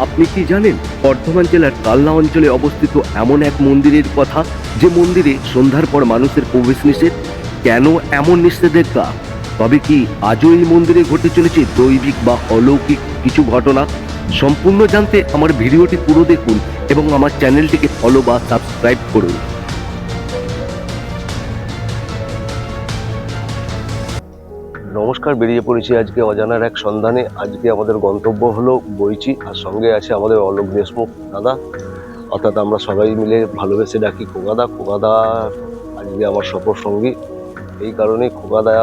আপনি কি জানেন বর্ধমান জেলার কালনা অঞ্চলে অবস্থিত এমন এক মন্দিরের কথা? যে মন্দিরে সন্ধ্যার পর মানুষের প্রবেশ নিষেধ? কেন এমন নিষেধাজ্ঞা তবে কি আজও এই মন্দিরে ঘটে চলেছে দৈবিক বা অলৌকিক কিছু ঘটনা? সম্পূর্ণ জানতে আমার ভিডিওটি পুরো দেখুন এবং আমার চ্যানেলটিকে ফলো বা সাবস্ক্রাইব করুন। নমস্কার বেরিয়ে পড়েছি আজকে অজানার এক সন্ধানে। আজকে আমাদের গন্তব্য হলো বইচি, আর সঙ্গে আছে আমাদের অলোক দেশমুখ দাদা। অর্থাৎ আমরা সবাই মিলে ভালোবেসে ডাকি খোকাদা। খোকাদা আজকে আমার সফর সঙ্গী। এই কারণে খোকাদা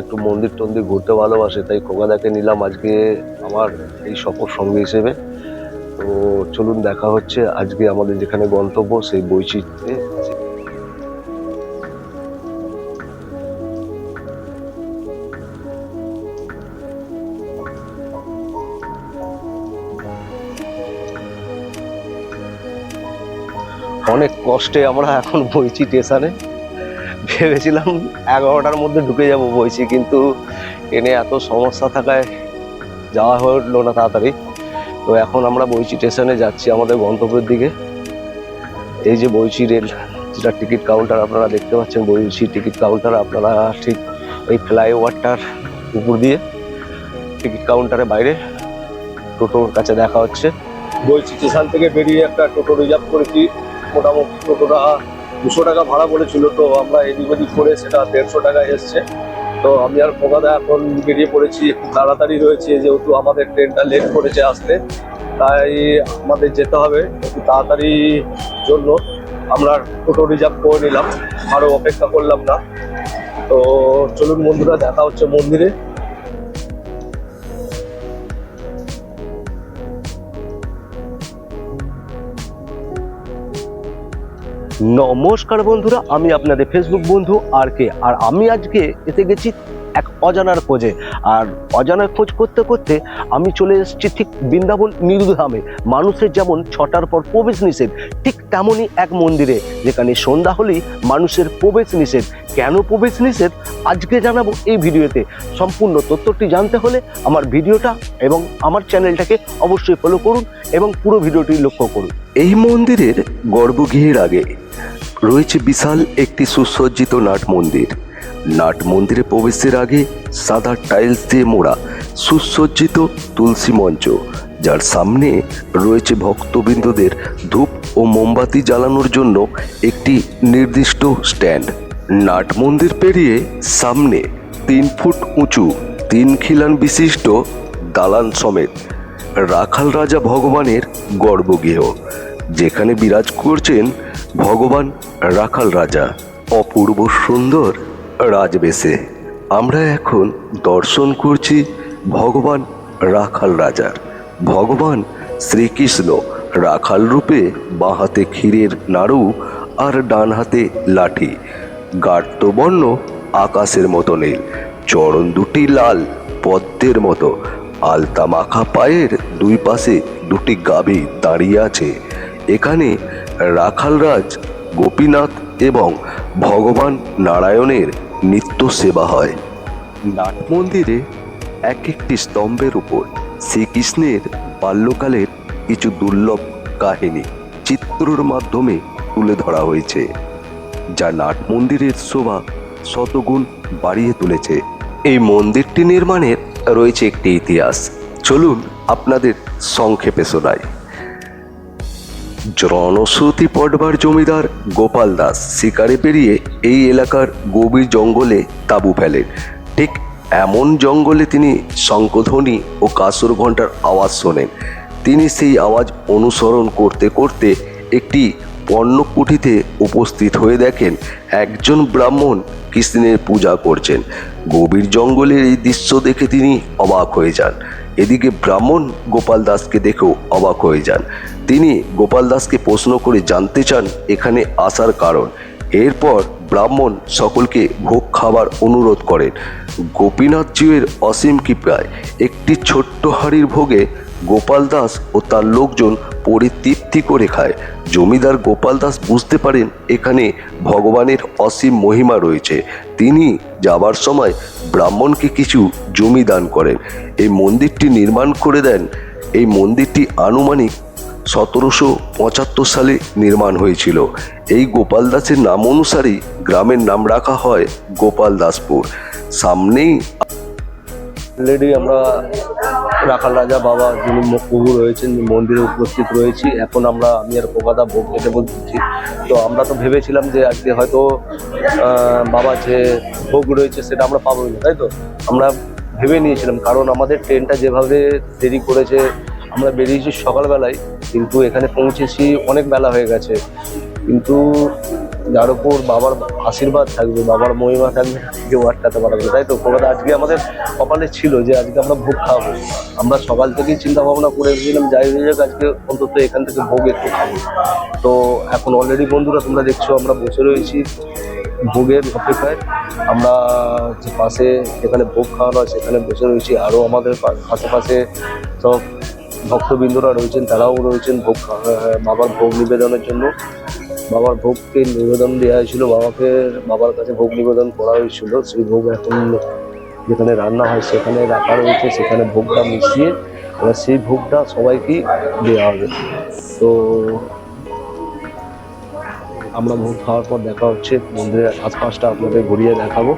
একটু মন্দির টন্দির ঘুরতে ভালোবাসে, তাই খোকাদাকে নিলাম আজকে আমার এই সফর সঙ্গী হিসেবে। তো চলুন দেখা হচ্ছে আজকে আমাদের যেখানে গন্তব্য, সেই বইচিতে। অনেক কষ্টে আমরা এখন বইছি স্টেশনে। ভেবেছিলাম এগারোটার মধ্যে ঢুকে যাব বইছি, কিন্তু ট্রেনে এত সমস্যা থাকায় যাওয়া হয়ে উঠল না তাড়াতাড়ি। তো এখন আমরা বইচি স্টেশনে যাচ্ছি আমাদের গন্তব্যের দিকে। এই যে বইচি রেল, যেটা টিকিট কাউন্টার, আপনারা দেখতে পাচ্ছেন বইচি টিকিট কাউন্টার। আপনারা ঠিক এই ফ্লাইওভারটার উপর দিয়ে টিকিট কাউন্টারের বাইরে টোটোর কাছে দেখা হচ্ছে। বইচি স্টেশন থেকে বেরিয়ে একটা টোটো রিজার্ভ করেছি। মোটামুটি টোটোটা দুশো টাকা ভাড়া বলেছিল তো আমরা এদিক ওদিক করে সেটা দেড়শো টাকায় এসছে। তো আমি আর কোকাদা এখন বেরিয়ে পড়েছি, একটু তাড়াতাড়ি রয়েছে, যেহেতু আমাদের ট্রেনটা লেট করেছে আসতে। তাই আমাদের যেতে হবে একটু তাড়াতাড়ি জন্য। আমরা টোটো রিজার্ভ করে নিলাম আরও অপেক্ষা করলাম না। তো চলুন বন্ধুরা, দেখা হচ্ছে মন্দিরে। নমস্কার বন্ধুরা আমি আপনাদের ফেসবুক বন্ধু আর কে। আর আমি আজকে এতে গেছি এক অজানার খোঁজে। আর অজানার খোঁজ করতে করতে আমি চলে এসেছি ঠিক বৃন্দাবন নিরুধামে। মানুষের যেমন ছটার পর প্রবেশ নিষেধ, ঠিক তেমনই এক মন্দিরে, যেখানে সন্ধ্যা হলেই মানুষের প্রবেশ নিষেধ। কেন প্রবেশ নিষেধ? আজকে জানাব এই ভিডিওতে। সম্পূর্ণ তথ্যটি জানতে হলে আমার ভিডিওটা এবং আমার চ্যানেলটাকে অবশ্যই ফলো করুন এবং পুরো ভিডিওটি লক্ষ্য করুন। এই মন্দিরের গর্ভগৃহের আগে রয়েছে বিশাল একটি সুসজ্জিত নাট মন্দির। নাট মন্দিরে প্রবেশের আগে সাদা টাইলস দিয়ে মোড়া সুসজ্জিত তুলসী মঞ্চ, যার সামনে রয়েছে ভক্তবৃন্দদের ধূপ ও মোমবাতি জ্বালানোর জন্য একটি নির্দিষ্ট স্ট্যান্ড। নাট মন্দির পেরিয়ে সামনে তিন ফুট উঁচু, তিন খিলান বিশিষ্ট দালান সমেত রাখাল রাজা ভগবানের গর্ভগৃহ, যেখানে বিরাজ করছেন ভগবান রাখাল রাজা। অপূর্ব সুন্দর রাজবেশে। আমরা এখন দর্শন করছি ভগবান রাখাল রাজার। ভগবান শ্রীকৃষ্ণ রাখাল রূপে বাঁ হাতে ক্ষীরের নাড়ু আর ডান হাতে লাঠি। গার্তবর্ণ আকাশের মতো নীল, চরণ দুটি লাল পদ্মের মতো। আলতা মাখা পায়ের দুই পাশে দুটি গাভী দাঁড়িয়ে আছে। এখানে রাখালরাজ গোপীনাথ এবং ভগবান নারায়ণের নিত্য সেবা হয়। নাট মন্দিরে এক একটি স্তম্ভের উপর শ্রীকৃষ্ণের বাল্যকালের কিছু দুর্লভ কাহিনী চিত্রর মাধ্যমে তুলে ধরা হয়েছে, যা নাট মন্দিরের শোভা শতগুণ বাড়িয়ে তুলেছে। এই মন্দিরটি নির্মাণের রয়েছে একটি ইতিহাস। চলুন আপনাদের সংক্ষেপে শোনায় জনশ্রুতি পটবার জমিদার গোপাল দাস শিকারে পেরিয়ে এই এলাকার গভীর জঙ্গলে তাঁবু ফেলেন। ঠিক এমন জঙ্গলে তিনি শঙ্কধ্বনি ও কাসর ঘণ্টার আওয়াজ শোনেন। তিনি সেই আওয়াজ অনুসরণ করতে করতে একটি পর্ণকুঠিতে উপস্থিত হয়ে দেখেন, একজন ব্রাহ্মণ কৃষ্ণের পূজা করছেন। গভীর জঙ্গলের এই দৃশ্য দেখে তিনি অবাক হয়ে যান। এদিকে ব্রাহ্মণ গোপাল দাসকে দেখেও অবাক হয়ে যান। তিনি গোপাল দাসকে প্রশ্ন করে জানতে চান এখানে আসার কারণ। এরপর ব্রাহ্মণ সকলকে ভোগ খাবার অনুরোধ করেন। গোপীনাথ জিউয়ের অসীম কৃপায় একটি ছোট্ট হাঁড়ির ভোগে গোপাল দাস ও তার লোকজন পরিতৃপ্তি করে খায়। জমিদার গোপাল দাস বুঝতে পারেন এখানে ভগবানের অসীম মহিমা রয়েছে। তিনি যাবার সময় ব্রাহ্মণকে কিছু জমি দান করেন। এই মন্দিরটি নির্মাণ করে দেন। এই মন্দিরটি আনুমানিক সতেরোশো পঁচাত্তর সালে নির্মাণ হয়েছিল। এই গোপাল দাসের নাম অনুসারেই গ্রামের নাম রাখা হয় গোপাল দাসপুর। সামনেই অলরেডি আমরা রাখাল রাজা বাবা যিনি প্রভু রয়েছেন মন্দিরে উপস্থিত রয়েছি, এখন আমরা আমি আর কোকাদা ভোগ খেতে বলছি। তো আমরা তো ভেবেছিলাম যে আজকে হয়তো বাবা যে ভোগ রয়েছে সেটা আমরা পাবোই না, তাই তো? আমরা ভেবে নিয়েছিলাম, কারণ আমাদের ট্রেনটা যেভাবে দেরি করেছে আমরা বেরিয়েছি সকালবেলায়, কিন্তু এখানে পৌঁছেছি, অনেক বেলা হয়ে গেছে। কিন্তু যার উপর বাবার আশীর্বাদ থাকবে, বাবার মহিমা থাকবে কেউ আটকাতে পারবে তাই তো কলকাতা আজকে আমাদের কপালে ছিল যে আজকে আমরা ভোগ খাব। আমরা সকাল থেকেই চিন্তা ভাবনা করে এসেছিলাম, যাই হয়ে যাক, আজকে অন্তত এখান থেকে ভোগ একটু খাব। তো এখন অলরেডি বন্ধুরা, তোমরা দেখছ, আমরা বসে রয়েছি ভোগের অপেক্ষায়। আমরা যে পাশে যেখানে ভোগ খাওয়ানো হয়, সেখানে বসে রয়েছি। আরও আমাদের আশেপাশে সব ভক্তবৃন্দরা রয়েছেন, তারাও রয়েছেন। ভোগ বাবার ভোগ নিবেদনের জন্য। বাবার ভোগকে নিবেদন দেওয়া হয়েছিল, বাবাকে, বাবার কাছে ভোগ নিবেদন করা হয়েছিল। সেই ভোগ এখন যেখানে রান্না হয়, সেখানে রাখা রয়েছে, সেখানে ভোগটা মিশিয়ে এবার সেই ভোগটা সবাইকেই দেওয়া হবে। তো আমরা ভোগ খাওয়ার পর দেখা হচ্ছে, মন্দিরের আশপাশটা আপনাদের ঘুরিয়ে দেখাবো।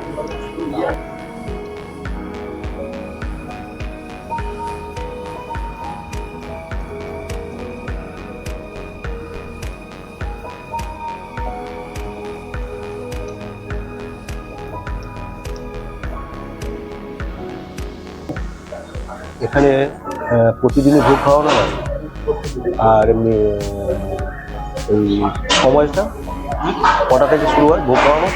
আহ, প্রতিদিনই ভোগ খাওয়ানো হয়? আর এমনি এই সময়টা? কটা থেকে শুরু হয় ভোগ খাওয়ানো?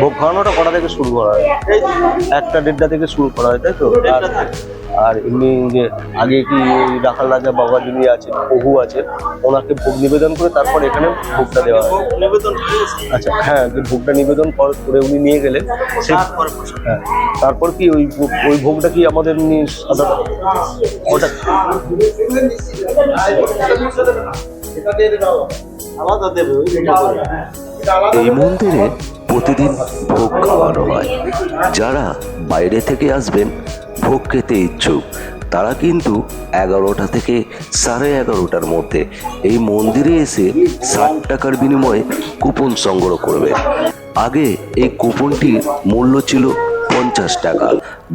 ভোগ খাওয়ানোটা কটা থেকে শুরু করা হয়? একটা দেড়টা থেকে শুরু করা হয় তাই তো? আর এমনি যে আগে কি রাখাল রাজা বাবা যিনি আছেন প্রভু আছেন, ওনাকে ভোগ নিবেদন করে তারপর এখানে ভোগটা দেওয়া হয়। আচ্ছা হ্যাঁ যে ভোগটা নিবেদন কর- উনি নিয়ে গেলেন হ্যাঁ তারপর কি ওই ওই ভোগটা কি আমাদের এমনি সাধারণ ওটা এই মন্দিরে প্রতিদিন ভোগ খাওয়ানো হয়। যারা বাইরে থেকে আসবেন ভোগ খেতে ইচ্ছুক। তারা কিন্তু এগারোটা থেকে সাড়ে এগারোটার মধ্যে এই মন্দিরে এসে ষাট টাকার বিনিময়ে কুপন সংগ্রহ করবে। আগে এই কুপনটির মূল্য ছিল পঞ্চাশ টাকা।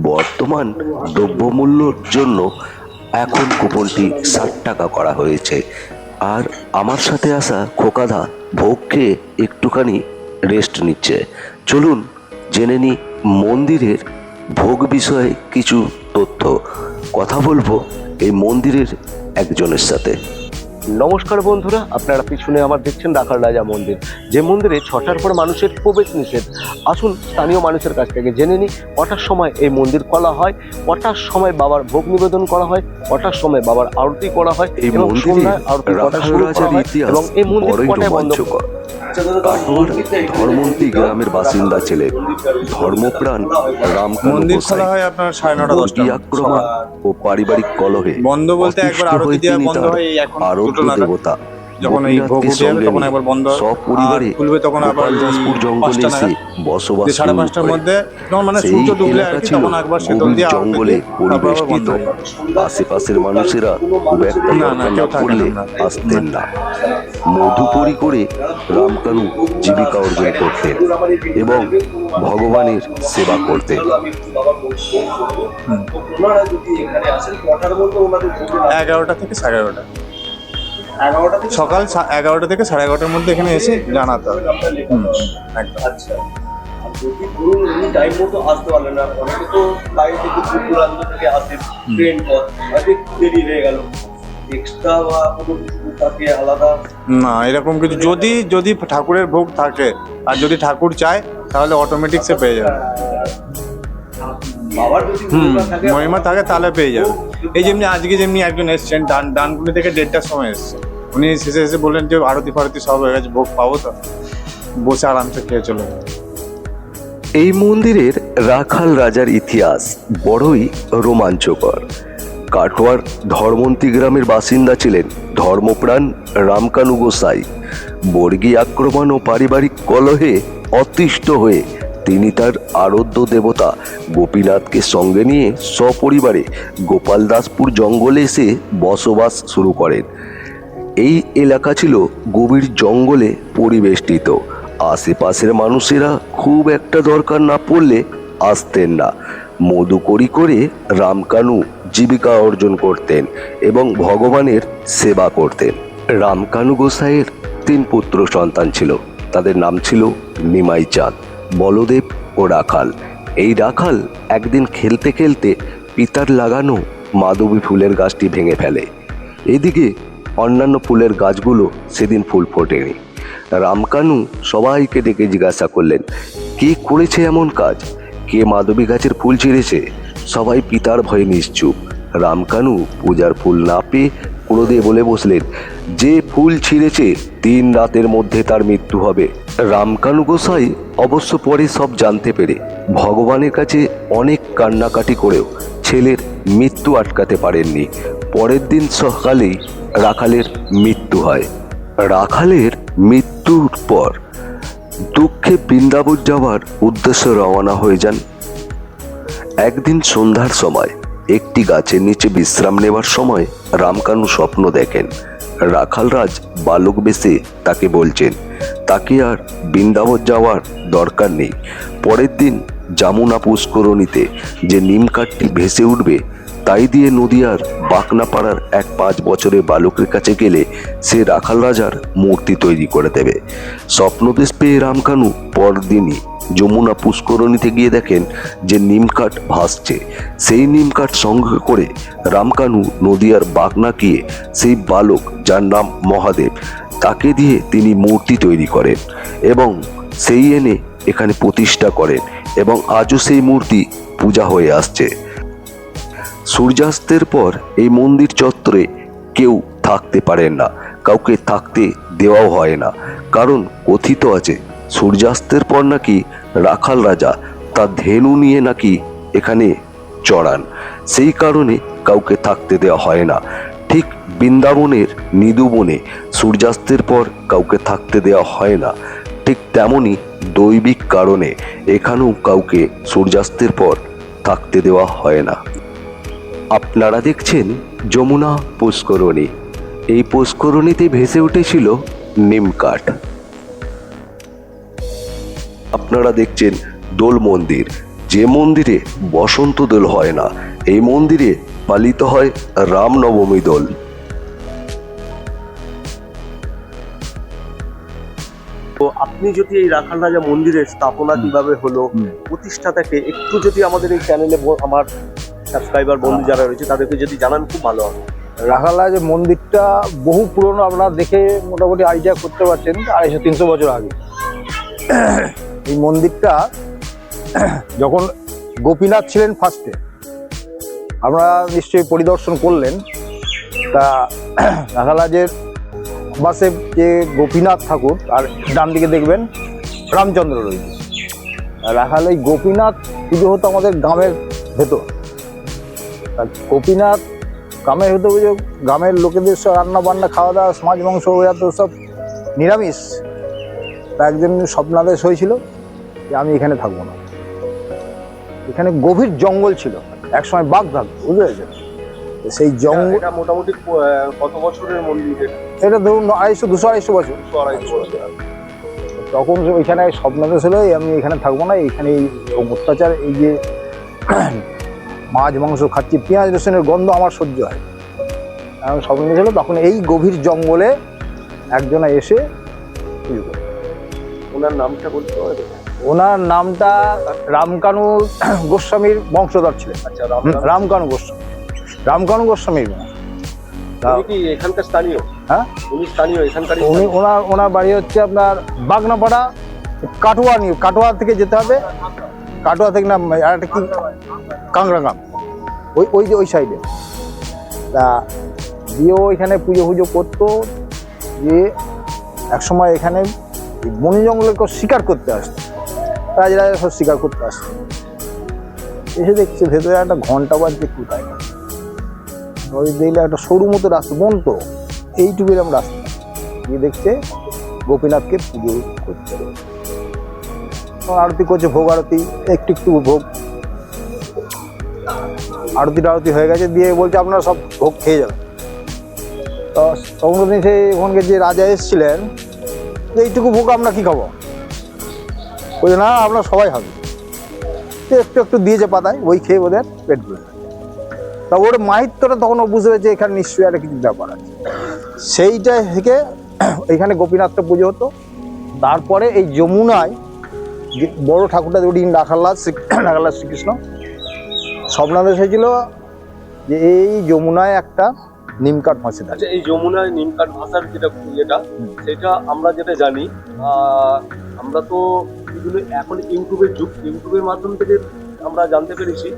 বর্তমান দ্রব্যমূল্যর জন্য এখন কুপনটি ষাট টাকা করা হয়েছে। আর আমার সাথে আসা খোকাদা ভোগ খেয়ে একটুখানি রেস্ট নিচ্ছে। চলুন জেনে নি মন্দিরের ভোগ বিষয়ে কিছু তথ্য। কথা বলব এই মন্দিরের একজনের সাথে। নমস্কার বন্ধুরা আপনারা পিছনে আমার দেখছেন রাখাল রাজা মন্দির যে মন্দিরে ছটার পর মানুষের প্রবেশ নিষেধ। আসুন স্থানীয় মানুষের কাছ থেকে জেনে নিই কটার সময় এই মন্দির খোলা হয় কটার সময় বাবার ভোগ নিবেদন করা হয় কটার সময় বাবার আরতি করা হয় এই এবং সন্ধ্যায় আরতি কটা শুরু করা হয় এবং এই মন্দির কটায় বন্ধ রোমাঞ্চকর ধর্মন্তী গ্রামের বাসিন্দা ছেলে ধর্মপ্রাণ রামকান্ত মন্দির গোসাই। খোলা হয় আপনার সাড়ে নটা দশটি আক্রমণ ও পারিবারিক কলহে বন্ধ বলতে একবার অতিষ্ঠ আরতি দেওয়া বন্ধ হয় এই এখন আরোগ্য দেবতা। যখন এই ভোগ উঠে যাবে তখন একবার বন্ধ। সপরিবারে খুলবে তখন আবার জঙ্গলে এসে বসবাস সাড়ে পাঁচটার মধ্যে যখন মানে সূর্য ডুবলে আর কি তখন একবার শীতল দিয়ে জঙ্গলে পরিবেষ্টিত। আশেপাশের মানুষেরা খুব একটা না, না, কেউ আসতেন না। মধুপুরি করে রামকানু জীবিকা অর্জন করতেন এবং ভগবানের সেবা করতেন। এগারোটা থেকে সাড়ে এগারোটা। সকাল এগারোটা থেকে সাড়ে এগারোটার মধ্যে এখানে এসে জানাতে। হবে হুম, একদম। যদি ধরুন উনি টাইম মতো আসতে পারলেন না অনেকে তো বাইরে থেকে দূর দূরান্ত থেকে আসে ট্রেন পথ হয়তো দেরি হয়ে গেল। এক্সট্রা বা কোনো তাকে আলাদা? না এরকম কিছু। যদি যদি ঠাকুরের ভোগ থাকে আর যদি ঠাকুর চায় তাহলে অটোমেটিক সে পেয়ে যাবে। যদি হুম মহিমা থাকে তাহলে পেয়ে যাবে। এই যেমনি আজকে যেমনি একজন এসছেন ডান ডানকুনি থেকে দেড়টার সময় এসছে উনি শেষে এসে বললেন যে আরতি ফারতি সব হয়ে গেছে ভোগ পাবো তো? বসে আরামসে খেয়ে চলে এই মন্দিরের রাখাল রাজার ইতিহাস বড়ই রোমাঞ্চকর। কাটোয়ার ধর্মন্তী গ্রামের বাসিন্দা ছিলেন ধর্মপ্রাণ রামকানু গোসাই। বর্গী আক্রমণ ও পারিবারিক কলহে অতিষ্ঠ হয়ে তিনি তার আরাধ্য দেবতা গোপীনাথকে সঙ্গে নিয়ে সপরিবারে গোপালদাসপুর জঙ্গলে এসে বসবাস শুরু করেন। এই এলাকা ছিল গভীর জঙ্গলে পরিবেষ্টিত। আশেপাশের মানুষেরা খুব একটা দরকার না পড়লে আসতেন না। মধুকরি করে রামকানু জীবিকা অর্জন করতেন এবং ভগবানের সেবা করতেন। রামকানু গোসাইয়ের তিন পুত্র সন্তান ছিল। তাদের নাম ছিল নিমাই চাঁদ বলদেব ও রাখাল। এই রাখাল একদিন খেলতে খেলতে পিতার লাগানো মাধবী ফুলের গাছটি ভেঙে ফেলে। এদিকে অন্যান্য ফুলের গাছগুলো সেদিন ফুল ফোটেনি। রামকানু সবাইকে ডেকে জিজ্ঞাসা করলেন, কে করেছে এমন কাজ? কে মাধবী গাছের ফুল ছিঁড়েছে? সবাই পিতার ভয়ে নিশ্চুপ। রামকানু পূজার ফুল না পেয়ে ক্রোধে বলে বসলেন, যে ফুল ছিঁড়েছে, তিন রাতের মধ্যে তার মৃত্যু হবে। রামকানু গোসাই অবশ্য পরে সব জানতে পেরে ভগবানের কাছে অনেক কান্নাকাটি করেও ছেলের মৃত্যু আটকাতে পারেননি। পরের দিন সকালেই রাখালের মৃত্যু হয়। রাখালের মৃত্যুর পর দুঃখে বৃন্দাবন যাওয়ার উদ্দেশ্যে রওনা হয়ে যান। একদিন সন্ধ্যার সময় একটি গাছের নিচে বিশ্রাম নেওয়ার সময় রামকানু স্বপ্ন দেখেন। রাখালরাজ বালক বেশে তাকে বলছেন, তাকে আর বৃন্দাবন যাওয়ার দরকার নেই। পরের দিন যমুনা পুষ্করণীতে যে নিমকাঠটি ভেসে উঠবে, তাই দিয়ে নদিয়ার বাকনাপাড়ার এক পাঁচ বছরের বালকের কাছে গেলে সে রাখাল রাজার মূর্তি তৈরি করে দেবে। স্বপ্নদেশ পেয়ে রামকানু পরদিনই যমুনা পুষ্করণীতে গিয়ে দেখেন যে নিমকাঠ ভাসছে। সেই নিমকাঠ সংগ্রহ করে রামকানু নদিয়ার বাগনা গিয়ে সেই বালক যার নাম মহাদেব, তাকে দিয়ে তিনি মূর্তি তৈরি করেন এবং সেই এনে এখানে প্রতিষ্ঠা করেন এবং আজও সেই মূর্তি পূজা হয়ে আসছে। সূর্যাস্তের পর এই মন্দির চত্বরে কেউ থাকতে পারেন না, কাউকে থাকতে দেওয়াও হয় না, কারণ কথিত আছে সূর্যাস্তের পর নাকি রাখাল রাজা তার ধেনু নিয়ে নাকি এখানে চড়ান। সেই কারণে কাউকে থাকতে দেওয়া হয় না। ঠিক বৃন্দাবনের নিদুবনে সূর্যাস্তের পর কাউকে থাকতে দেওয়া হয় না। ঠিক তেমনই দৈবিক কারণে এখানেও কাউকে সূর্যাস্তের পর থাকতে দেওয়া হয় না। আপনারা দেখছেন যমুনা পুষ্করণী। এই পুষ্করণীতে ভেসে উঠেছিল নিমকাঠ আপনারা দেখছেন দোল মন্দির। যে মন্দিরে বসন্ত দোল হয় না এই মন্দিরে পালিত হয় রামনবমী দোল। তো আপনি যদি এই রাখাল রাজা মন্দিরের স্থাপনা কীভাবে হলো। প্রতিষ্ঠাতাকে একটু যদি আমাদের এই চ্যানেলে আমার সাবস্ক্রাইবার বন্ধু যারা রয়েছে তাদেরকে যদি জানান খুব ভালো হবে। রাখালা যে মন্দিরটা বহু পুরনো আপনারা দেখে মোটামুটি আইডিয়া করতে পারছেন আড়াইশো তিনশো বছর আগে। এই মন্দিরটা যখন গোপীনাথ ছিলেন ফার্স্টে আপনারা নিশ্চয়ই পরিদর্শন করলেন। তা রাখালাজের বাসে যে গোপীনাথ ঠাকুর, আর ডান দিকে দেখবেন রামচন্দ্র রয়েছে। রাখাল, এই গোপীনাথ পুজো হতো আমাদের গ্রামের ভেতর। গোপীনাথ গ্রামের হতে বুঝে গ্রামের লোকেদের সব রান্না বান্না খাওয়া দাওয়া মাছ মাংস তো সব নিরামিষ। তা একদিন স্বপ্নাদেশ হয়েছিল যে আমি এখানে থাকব না। এখানে গভীর জঙ্গল ছিল। একসময় বাঘ থাকতো বুঝতে পেরেছেন? সেই জঙ্গল মোটামুটি কত বছরের মন্দির এটা? ধরুন আড়াইশো দুশো আড়াইশো বছর। তখন ওইখানে স্বপ্নাদেশ হলো আমি এখানে থাকব না এখানে এই অত্যাচার এই যে মাছ মাংস খাচ্ছি পেঁয়াজ রসুনের গন্ধ আমার সহ্য হয়। আমি স্বপ্ন ছিল তখন এই গভীর জঙ্গলে একজনা এসে পুজো করে। ওনার নামটা বলতে হবে ওনার নামটা রামকানু গোস্বামীর বংশধর ছিলেন। আচ্ছা রামকানু। গোস্বামী। রামকানু গোস্বামীর কি এখানকার স্থানীয়? হ্যাঁ? উনি স্থানীয় এখানকার উনি ওনার ওনার বাড়ি হচ্ছে আপনার বাগনাপাড়া কাটোয়া নিয়ে কাটোয়া থেকে যেতে হবে। কাটোয়া থেকে না আর একটা কি? ওই ওই যে ওই সাইডে। তা দিয়েও এখানে পুজো পুজো করতো। যে একসময় এখানে বন জঙ্গলে কেউ শিকার করতে আসতো। রাজরা সব শিকার করতে আসতো। এসে দেখছে ভেতরে একটা ঘণ্টা বাজছে কোথায়? ওই দেখলে একটা সরু মতো রাস্তা বন তো। এইটুকু এরকম রাস্তা। গিয়ে দেখছে গোপীনাথকে পুজো করছে আরতি করছে ভোগ আরতি, একটু একটু ভোগ। আরতি টারতি হয়ে গেছে, দিয়ে বলছে আপনারা সব ভোগ খেয়ে যাবেন। তো তখন সেই ওখানকে যে রাজা এসেছিলেন এইটুকু ভোগ আমরা কি খাব? বলছে, না আমরা সবাই হবে তো একটু একটু দিয়েছে পাতায়, ওই খেয়ে ওদের পেট ভরে। তা ওর মাহিত্যটা তখন ও বুঝতে পেরেছে, এখানে নিশ্চয়ই একটা কিছু ব্যাপার আছে। সেইটা থেকে এখানে গোপীনাথটা পুজো হতো। তারপরে এই যমুনায় যে বড় ঠাকুরটা ওদিন রাখাল্লাল শ্রী রাখাল্লাল শ্রীকৃষ্ণ, স্বপ্নাদেশ হয়েছিল যে এই যমুনায় একটা নিম কাঠ ফাঁসে থাকে আচ্ছা এই যমুনায় নিমকাঠ ভাষার যেটা যেটা সেটা আমরা যেটা জানি আমরা তো বিভিন্ন এখন ইউটিউবের যুগ। ইউটিউবের মাধ্যম থেকে আমরা জানতে পেরেছি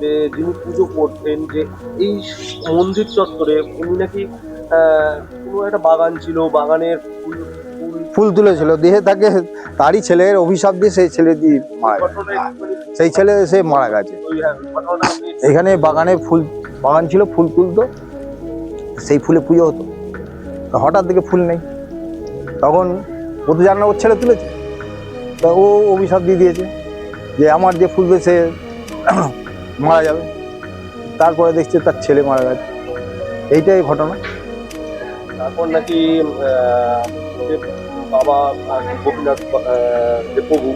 যে যিনি পুজো করতেন যে এই মন্দির চত্বরে উনি নাকি কোনো একটা বাগান ছিল বাগানের ফুল ফুল তুলেছিল। দিয়ে তাকে তারই ছেলের অভিশাপ দিয়ে সেই ছেলে দিয়ে মারা সেই ছেলে সে মারা গেছে। হ্যাঁ, এখানে বাগানে ফুল বাগান ছিল ফুল তুলতো। সেই ফুলে পুজো হতো। তো হঠাৎ দিকে ফুল নেই। তখন ও তো জানে ওর ছেলে তুলেছে। তা ও অভিশাপ দিয়ে দিয়েছে যে আমার যে ফুলবে সে মারা যাবে। তারপরে দেখছে তার ছেলে মারা গেছে। এইটাই ঘটনা। তারপর নাকি বাবা গোপীনাথ যে প্রভু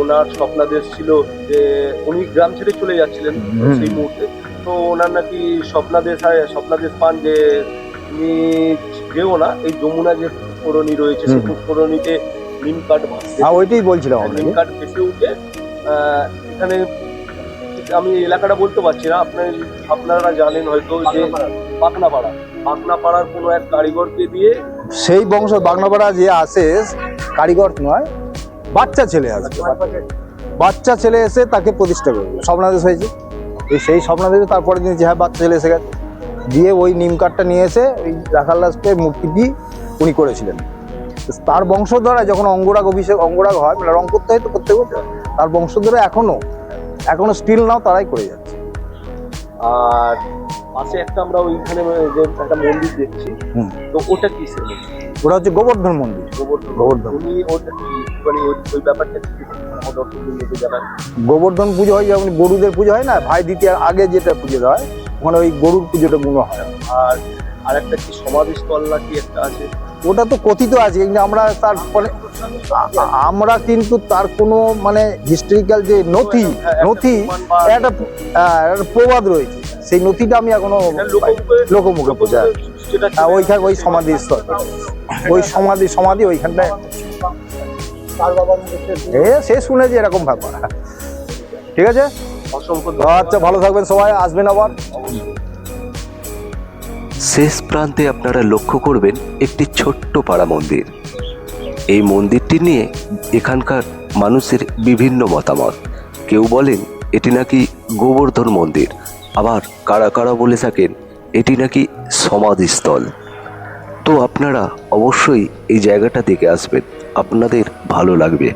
ওনার স্বপ্নাদেশ ছিল যে উনি গ্রাম ছেড়ে চলে যাচ্ছিলেন সেই মুহূর্তে। তো ওনার নাকি স্বপ্নাদেশ হয় স্বপ্নাদেশ পান যে তুমি যেও না এই যমুনা যে পুষ্করণী রয়েছে সেই। পুষ্করণীতে নিম কাঠ ভাসছে। ওইটাই বলছিলাম নিম কাঠ ভেসে উঠে এখানে আমি এলাকাটা বলতে পারছি না আপনার আপনারা জানেন হয়তো যে পাকনাপাড়া পাকনাপাড়ার কোনো এক কারিগরকে দিয়ে সেই বংশ বাগনাপাড়া যে আসে কারিগর নয় বাচ্চা ছেলে আসবে বাচ্চা ছেলে। এসে তাকে প্রতিষ্ঠা করবে স্বপ্নাদেশ হয়েছে। এই সেই স্বপ্নাদেশে তারপরে দিন যে হ্যাঁ বাচ্চা ছেলে এসে গেছে। দিয়ে ওই নিম কাঠটা নিয়ে এসে ওই রাখাল্লাসকে মূর্তি দিয়ে উনি করেছিলেন। তার বংশধরা যখন অঙ্গরাগ অভিষেক অঙ্গরাগ হয় মানে রং করতে হয় তো করতে বছর তার বংশধরা এখনও এখনও স্টিল নাও তারাই করে যাচ্ছে। আর পাশে একটা আমরা ওইখানে যে একটা মন্দির দেখছি তো ওটা কি ওটা হচ্ছে গোবর্ধন মন্দির। গোবর্ধন। গোবর্ধন। উনি ওটা মানে ওই ব্যাপারটা গোবর্ধন পুজো হয় যেমন গরুদের পুজো হয় না ভাই দ্বিতীয়ার আগে যেটা পুজো হয় ওখানে ওই গরুর পুজোটা মনে হয়। আর আর একটা কি সমাধিস্থল নাকি একটা আছে? ওটা তো কথিত আছে কিন্তু আমরা তার মানে আ- আমরা কিন্তু তার কোনো মানে হিস্টোরিক্যাল যে নথি হ্যাঁ, নথি একটা আহ, একটা প্রবাদ রয়েছে। সেই নথিটা আমি এখনও লোকমুখে- পূজা। হ্যাঁ, ওইখানে ওই সমাধি স্থল ওই সমাধি সমাধি ওইখানটায় এ সে শুনেছি এরকম ব্যাপার। ঠিক আছে? অসংখ্য আচ্ছা ভালো থাকবেন সবাই আসবেন আবার। শেষ প্রান্তে আপনারা লক্ষ্য করবেন একটি ছোট্ট পাড়া মন্দির। এই মন্দিরটি নিয়ে এখানকার মানুষের বিভিন্ন মতামত। কেউ বলেন এটি নাকি গোবর্ধন মন্দির। আবার কারা কারা বলে থাকেন এটি নাকি সমাধিস্থল। তো আপনারা অবশ্যই এই জায়গাটা দেখে আসবেন। আপনাদের ভালো লাগবে।